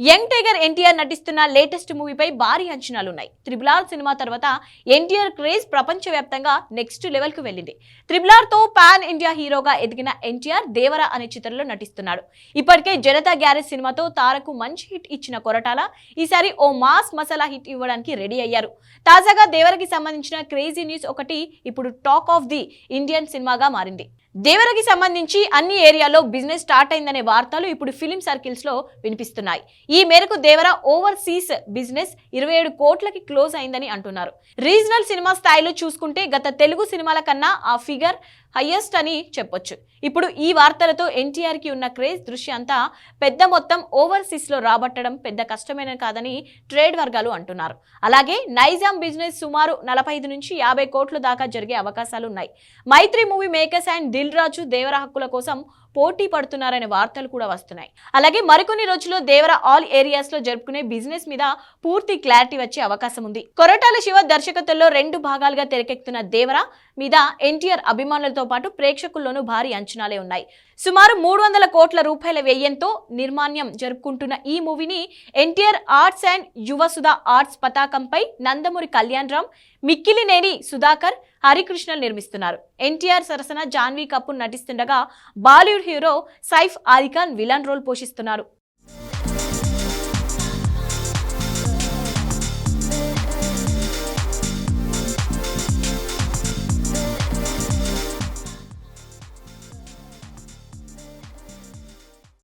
Young tiger NTR నటిస్తున్న latest మూవీపై భారీ అంచనాలున్నాయి. త్రిబులార్ cinema తర్వాత ఎన్టీఆర్ క్రేజ్ ప్రపంచవ్యాప్తంగా నెక్స్ట్ లెవెల్కు వెళ్ళింది. త్రిబులార్తో పాన్ ఇండియా హీరోగా ఎదిగిన ఎన్టీఆర్ దేవర అనే చిత్రంలో నటిస్తున్నాడు. ఇప్పటికే జనతా గ్యారేజ్ సినిమాతో తారకు మంచి హిట్ ఇచ్చిన కొరటాల ఈసారి ఓ మాస్ మసాలా హిట్ ఇవ్వడానికి రెడీ అయ్యారు. తాజాగా దేవరకి సంబంధించిన క్రేజీ న్యూస్ ఒకటి ఇప్పుడు టాక్ ఆఫ్ ది ఇండియన్ సినిమాగా మారింది. దేవరకి సంబంధించి అన్ని ఏరియాలో బిజినెస్ స్టార్ట్ అయిందనే వార్తలు ఇప్పుడు ఫిలిం సర్కిల్స్లో వినిపిస్తున్నాయి. ఈ మేరకు దేవర ఓవర్సీస్ బిజినెస్ ఇరవై ఏడు కోట్లకి క్లోజ్ అయిందని అంటున్నారు. రీజనల్ సినిమా స్థాయిలో చూసుకుంటే గత తెలుగు సినిమాల కన్నా ఆ ఫిగర్ హయ్యెస్ట్ అని చెప్పొచ్చు. ఇప్పుడు ఈ వార్తలతో ఎన్టీఆర్కి ఉన్న క్రేజ్ దృష్టి అంతా పెద్ద మొత్తం ఓవర్సీస్లో రాబట్టడం పెద్ద కష్టమైన కాదని ట్రేడ్ వర్గాలు అంటున్నారు. అలాగే నైజాం బిజినెస్ సుమారు నలభై ఐదు నుంచి యాభై కోట్ల దాకా జరిగే అవకాశాలు ఉన్నాయి Mythri movie makers and Dil Raju Devara హక్కుల కోసం పోటీ పడుతున్నారనే వార్తలు కూడా వస్తున్నాయి. అలాగే మరికొన్ని రోజుల్లో దేవర ఆల్ ఏరియాస్లో జరుపుకునే బిజినెస్ మీద పూర్తి క్లారిటీ వచ్చే అవకాశం ఉంది. కొరటాల శివ దర్శకత్వంలో రెండు భాగాలుగా తెరకెక్కుతున్న దేవర మీద ఎన్టీఆర్ అభిమానులతో పాటు ప్రేక్షకుల్లోనూ భారీ అంచనాలే ఉన్నాయి. సుమారు మూడు వందల కోట్ల రూపాయల వ్యయంతో నిర్మాణ్యం జరుపుకుంటున్న ఈ మూవీని NTR arts and Yuvasudha arts పతాకంపై నందమూరి కళ్యాణ్ రామ్ మిక్కిలినేని సుధాకర్ హరికృష్ణ నిర్మిస్తున్నారు. ఎన్టీఆర్ సరసన Janhvi Kapoor నటిస్తుండగా Bollywood hero Saif Ali Khan villain role పోషిస్తున్నారు.